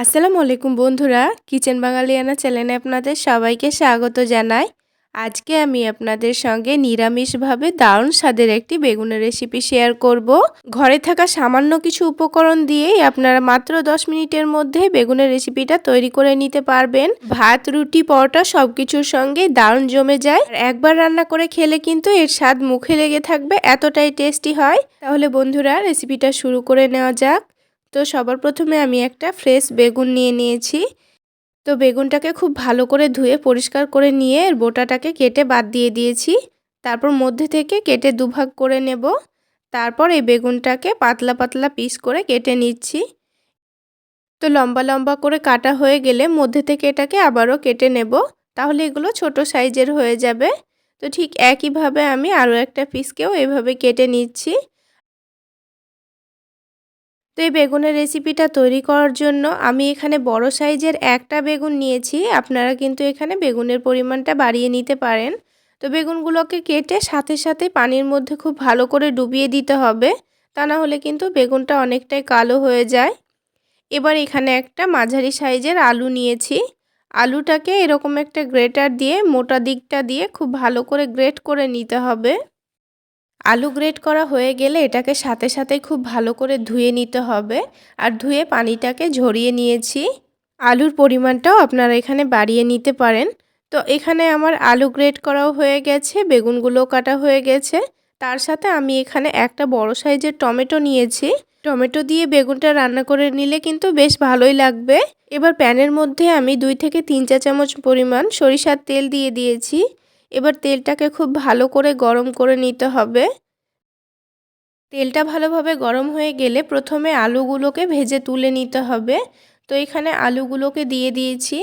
আসসালামু আলাইকুম বন্ধুরা, কিচেন বাঙালিয়ানা চ্যানেলে আপনাদের সবাইকে স্বাগত জানাই। আজকে আমি আপনাদের সঙ্গে নিরামিষভাবে দারুণ স্বাদের একটি বেগুনের রেসিপি শেয়ার করব। ঘরে থাকা সামান্য কিছু উপকরণ দিয়েই আপনারা মাত্র 10 মিনিটের মধ্যে বেগুনের রেসিপিটা তৈরি করে নিতে পারবেন। ভাত, রুটি, পরোটা সব কিছুর সঙ্গে দারুণ জমে যায়। একবার রান্না করে খেলে কিন্তু এর স্বাদ মুখে লেগে থাকবে, এতটাই টেস্টি হয়। তাহলে বন্ধুরা, রেসিপিটা শুরু করে নেওয়া যাক। তো সবার প্রথমে আমি একটা ফ্রেশ বেগুন নিয়ে নিয়েছি। তো বেগুনটাকে খুব ভালো করে ধুয়ে পরিষ্কার করে নিয়ে বোটাটাকে কেটে বাদ দিয়ে দিয়েছি। তারপর মধ্যে থেকে কেটে দুভাগ করে নেব। তারপর এই বেগুনটাকে পাতলা পাতলা পিস করে কেটে নিচ্ছি। তো লম্বা লম্বা করে কাটা হয়ে গেলে মধ্যে থেকে এটাকে আবারও কেটে নেব। তাহলে এগুলো ছোট সাইজের হয়ে যাবে। তো ঠিক একইভাবে আমি আরও একটা পিসকেও এভাবে কেটে নিচ্ছি। তো এই বেগুনের রেসিপিটা তৈরি করার জন্য আমি এখানে বড় সাইজের একটা বেগুন নিয়েছি। আপনারা কিন্তু এখানে বেগুনের পরিমাণটা বাড়িয়ে নিতে পারেন। তো বেগুনগুলোকে কেটে সাথে সাথে পানির মধ্যে খুব ভালো করে ডুবিয়ে দিতে হবে। তা না হলে কিন্তু বেগুনটা অনেকটাই কালো হয়ে যায়। এবার এখানে একটা মাঝারি সাইজের আলু নিয়েছি। আলুটাকে এরকম একটা গ্রেটার দিয়ে মোটা দিকটা দিয়ে খুব ভালো করে গ্রেট করে নিতে হবে। আলু গ্রেট করা হয়ে গেলে এটাকে সাথে সাথে খুব ভালো করে ধুয়ে নিতে হবে। আর ধুয়ে পানিটাকে ঝরিয়ে নিয়েছি। আলুর পরিমাণটাও আপনারা এখানে বাড়িয়ে নিতে পারেন। তো এখানে আমার আলু গ্রেট করাও হয়ে গেছে বেগুনগুলো কাটা হয়ে গেছে। তার সাথে আমি এখানে একটা বড় সাইজের টমেটো নিয়েছি। টমেটো দিয়ে বেগুনটা রান্না করে নিলে কিন্তু বেশ ভালোই লাগবে। এবার প্যানের মধ্যে আমি দুই থেকে তিন চা চামচ পরিমাণ সরিষার তেল দিয়ে দিয়েছি। এবার তেলটাকে খুব ভালো করে গরম করে নিতে হবে। তেলটা ভালোভাবে গরম হয়ে গেলে প্রথমে আলুগুলোকে ভেজে তুলে নিতে হবে। তো এখানে আলুগুলোকে দিয়ে দিয়েছি।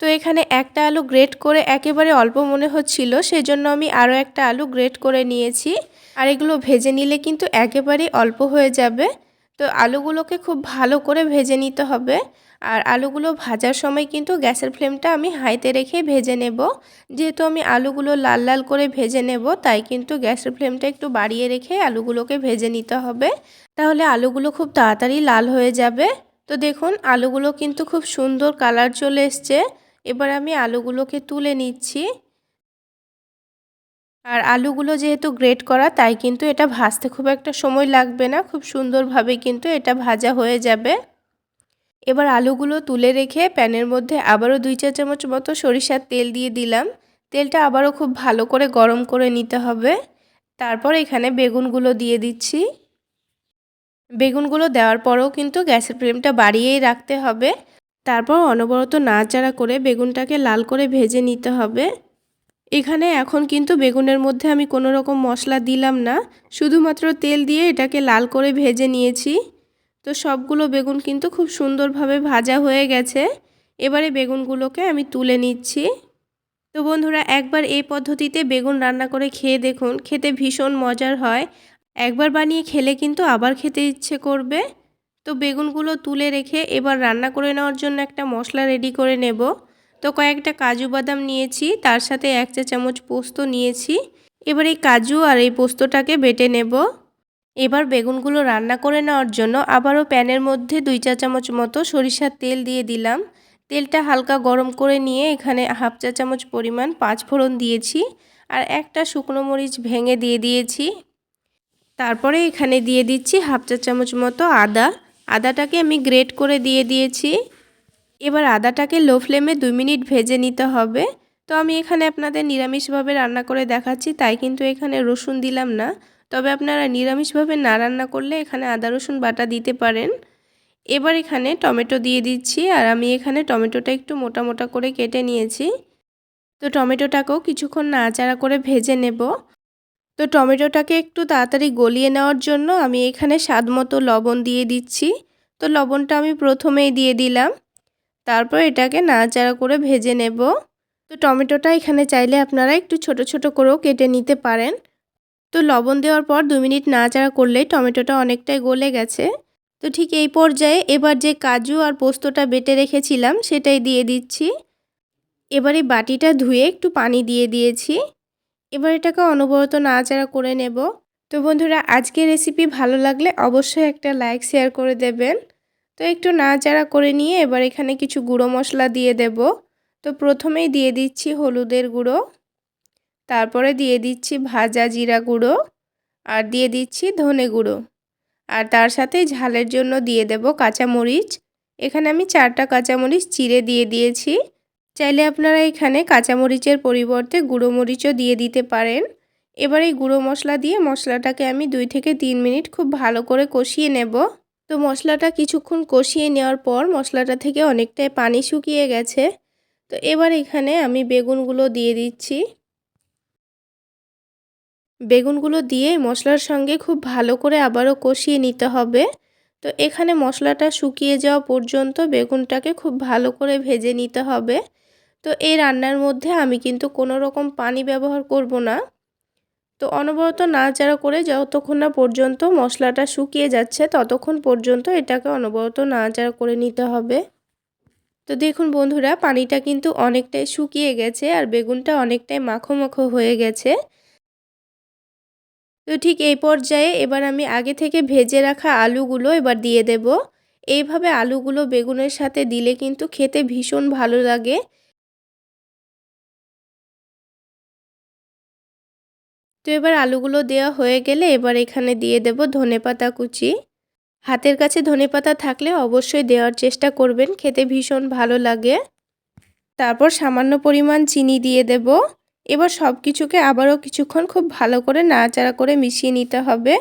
তো এখানে একটা আলু গ্রেট করে একেবারে অল্প মনে হচ্ছিল, সেজন্য আমি আরও একটা আলু গ্রেট করে নিয়েছি। আর এগুলো ভেজে নিলে কিন্তু একেবারেই অল্প হয়ে যাবে। তো আলুগুলোকে খুব ভালো করে ভেজে নিতে হবে। আর আলুগুলো ভাজার সময় কিন্তু গ্যাসের ফ্লেমটা আমি হাইতে রেখে ভেজে নেব। যেহেতু আমি আলুগুলো লাল লাল করে ভেজে নেব, তাই কিন্তু গ্যাসের ফ্লেমটা একটু বাড়িয়ে রেখে আলুগুলোকে ভেজে নিতে হবে। তাহলে আলুগুলো খুব তাড়াতাড়ি লাল হয়ে যাবে। তো দেখুন, আলুগুলো কিন্তু খুব সুন্দর কালার চলে এসছে। এবার আমি আলুগুলোকে তুলে নিচ্ছি। আর আলুগুলো যেহেতু গ্রেট করা, তাই কিন্তু এটা ভাজতে খুব একটা সময় লাগবে না। খুব সুন্দরভাবে কিন্তু এটা ভাজা হয়ে যাবে। এবার আলুগুলো তুলে রেখে প্যানের মধ্যে আবারও দুই চা চামচ মতো সরিষার তেল দিয়ে দিলাম। তেলটা আবারও খুব ভালো করে গরম করে নিতে হবে। তারপর এখানে বেগুনগুলো দিয়ে দিচ্ছি। বেগুনগুলো দেওয়ার পরেও কিন্তু গ্যাসের ফ্লেমটা বাড়িয়েই রাখতে হবে। তারপর অনবরত নাড়াচাড়া করে বেগুনটাকে লাল করে ভেজে নিতে হবে। এখানে এখন কিন্তু বেগুনের মধ্যে আমি কোনো রকম মশলা দিলাম না। শুধুমাত্র তেল দিয়ে এটাকে লাল করে ভেজে নিয়েছি। তো সবগুলো বেগুন কিন্তু খুব সুন্দরভাবে ভাজা হয়ে গেছে। এবারে বেগুনগুলোকে আমি তুলে নিচ্ছি। তো বন্ধুরা, একবার এই পদ্ধতিতে বেগুন রান্না করে খেয়ে দেখুন, খেতে ভীষণ মজার হয়। একবার বানিয়ে খেলে কিন্তু আবার খেতে ইচ্ছে করবে। তো বেগুনগুলো তুলে রেখে এবার রান্না করে নেওয়ার জন্য একটা মশলা রেডি করে নেব। তো কয়েকটা কাজু বাদাম নিয়েছি, তার সাথে এক চা চামচ পোস্ত নিয়েছি। এবার এই কাজু আর এই পোস্তটাকে বেটে নেব। এবার বেগুনগুলো রান্না করে নেওয়ার জন্য আবারও প্যানের মধ্যে দুই চা চামচ মতো সরিষার তেল দিয়ে দিলাম। তেলটা হালকা গরম করে নিয়ে এখানে হাফ চা চামচ পরিমাণ পাঁচ ফোড়ন দিয়েছি আর একটা শুকনো মরিচ ভেঙে দিয়ে দিয়েছি। তারপরে এখানে দিয়ে দিচ্ছি হাফ চা চামচ মতো আদা। আদাটাকে আমি গ্রেট করে দিয়ে দিয়েছি। এবার আদাটাকে লো ফ্লেমে দুই মিনিট ভেজে নিতে হবে। তো আমি এখানে আপনাদের নিরামিষভাবে রান্না করে দেখাচ্ছি, তাই কিন্তু এখানে রসুন দিলাম না। তবে আপনারা নিরামিষভাবে না রান্না করলে এখানে আদা, রসুন বাটা দিতে পারেন। এবার এখানে টমেটো দিয়ে দিচ্ছি আর আমি এখানে টমেটোটা একটু মোটা মোটা করে কেটে নিয়েছি। তো টমেটোটাকেও কিছুক্ষণ নাড়াচাড়া করে ভেজে নেব। তো টমেটোটাকে একটু তাড়াতাড়ি গলিয়ে নেওয়ার জন্য আমি এখানে স্বাদ মতো লবণ দিয়ে দিচ্ছি। তো লবণটা আমি প্রথমেই দিয়ে দিলাম। তারপর এটাকে নাড়াচাড়া করে ভেজে নেব। তো টমেটোটা এখানে চাইলে আপনারা একটু ছোট ছোট করেও কেটে নিতে পারেন। তো লবণ দেওয়ার পর দু মিনিট নাড়াচাড়া করলেই টমেটোটা অনেকটাই গলে গেছে। তো ঠিক এই পর্যায়ে এবার যে কাজু আর পোস্তটা বেটে রেখেছিলাম সেটাই দিয়ে দিচ্ছি। এবার এই বাটিটা ধুয়ে একটু পানি দিয়ে দিয়েছি। এবার এটাকে অনবরত নাড়াচাড়া করে নেব। তো বন্ধুরা, আজকের রেসিপি ভালো লাগলে অবশ্যই একটা লাইক, শেয়ার করে দেবেন। তো একটু নাড়াচাড়া করে নিয়ে এবার এখানে কিছু গুঁড়ো মশলা দিয়ে দেব। তো প্রথমেই দিয়ে দিচ্ছি হলুদের গুঁড়ো। তারপরে দিয়ে দিচ্ছি ভাজা জিরা গুঁড়ো আর দিয়ে দিচ্ছি ধনে গুঁড়ো। আর তার সাথে ঝালের জন্য দিয়ে দেব কাঁচামরিচ। এখানে আমি চারটা কাঁচামরিচ চিড়ে দিয়ে দিয়েছি। চাইলে আপনারা এখানে কাঁচামরিচের পরিবর্তে গুঁড়ো মরিচও দিয়ে দিতে পারেন। এবার এই গুঁড়ো মশলা দিয়ে মশলাটাকে আমি দুই থেকে তিন মিনিট খুব ভালো করে কষিয়ে নেব। তো মশলাটা কিছুক্ষণ কষিয়ে নেওয়ার পর মশলাটা থেকে অনেকটাই পানি শুকিয়ে গেছে। তো এবার এখানে আমি বেগুনগুলো দিয়ে দিচ্ছি। বেগুনগুলো দিয়ে মশলার সঙ্গে খুব ভালো করে আবারও কষিয়ে নিতে হবে। তো এখানে মশলাটা শুকিয়ে যাওয়া পর্যন্ত বেগুনটাকে খুব ভালো করে ভেজে নিতে হবে। তো এই রান্নার মধ্যে আমি কিন্তু কোনো রকম পানি ব্যবহার করব না। তো অনবরত নাড়াচাড়া করে যতক্ষণ না পর্যন্ত মশলাটা শুকিয়ে যাচ্ছে ততক্ষণ পর্যন্ত এটাকে অনবরত নাড়াচাড়া করে নিতে হবে। তো দেখুন বন্ধুরা, পানিটা কিন্তু অনেকটাই শুকিয়ে গেছে আর বেগুনটা অনেকটাই মাখো মাখো হয়ে গেছে। তো ঠিক এই পর্যায়ে এবার আমি আগে থেকে ভেজে রাখা আলুগুলো এবার দিয়ে দেব। এইভাবে আলুগুলো বেগুনের সাথে দিলে কিন্তু খেতে ভীষণ ভালো লাগে। তো এবার আলুগুলো দেওয়া হয়ে গেলে এবার এখানে দিয়ে দেব ধনে পাতা কুচি। হাতের কাছে ধনে পাতা থাকলে অবশ্যই দেওয়ার চেষ্টা করবেন, খেতে ভীষণ ভালো লাগে। তারপর সামান্য পরিমাণ চিনি দিয়ে দেব। এবার সব কিছুকে আবারও কিছুক্ষণ খুব ভালো করে নাড়াচাড়া করে মিশিয়ে নিতে হবে।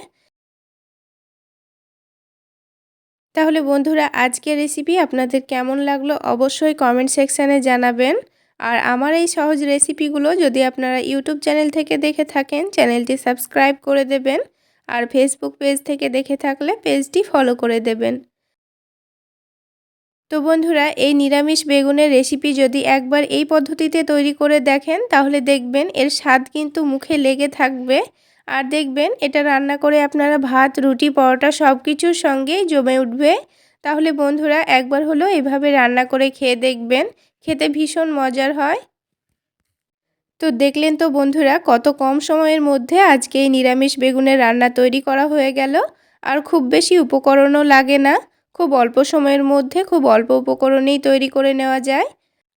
তাহলে বন্ধুরা, আজকের রেসিপি আপনাদের কেমন লাগল অবশ্যই কমেন্ট সেকশানে জানাবেন। আর আমার এই সহজ রেসিপিগুলো যদি আপনারা ইউটিউব চ্যানেল থেকে দেখে থাকেন চ্যানেলটি সাবস্ক্রাইব করে দেবেন। আর ফেসবুক পেজ থেকে দেখে থাকলে পেজটি ফলো করে দেবেন। তো বন্ধুরা, এই নিরামিষ বেগুনের রেসিপি যদি একবার এই পদ্ধতিতে তৈরি করে দেখেন, তাহলে দেখবেন এর স্বাদ কিন্তু মুখে লেগে থাকবে। আর দেখবেন, এটা রান্না করে আপনারা ভাত, রুটি, পরোটা সব কিছুর সঙ্গেই জমে উঠবে। তাহলে বন্ধুরা, একবার হলো এভাবে রান্না করে খেয়ে দেখবেন, খেতে ভীষণ মজার হয়। তো দেখলেন তো বন্ধুরা, কত কম সময়ের মধ্যে আজকে এই নিরামিষ বেগুনের রান্না তৈরি করা হয়ে গেল। আর খুব বেশি উপকরণও লাগে না। খুব অল্প সময়ের মধ্যে খুব অল্প উপকরণেই তৈরি করে নেওয়া যায়।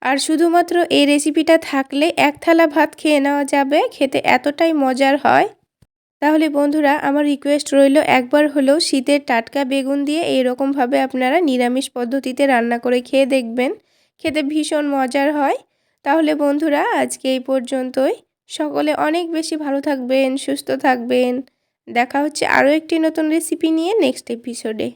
আর শুধুমাত্র এই রেসিপিটা থাকলে এক থালা ভাত খেয়ে নেওয়া যাবে, খেতে এতটাই মজার হয়। তাহলে বন্ধুরা, আমার রিকোয়েস্ট রইল একবার হলেও শীতের টাটকা বেগুন দিয়ে এইরকমভাবে আপনারা নিরামিষ পদ্ধতিতে রান্না করে খেয়ে দেখবেন। খেতে ভীষণ মজার হয়। তাহলে বন্ধুরা, আজকে এই পর্যন্তই। সকলে অনেক বেশি ভালো থাকবেন, সুস্থ থাকবেন। দেখা হচ্ছে আরও একটি নতুন রেসিপি নিয়ে নেক্সট এপিসোডে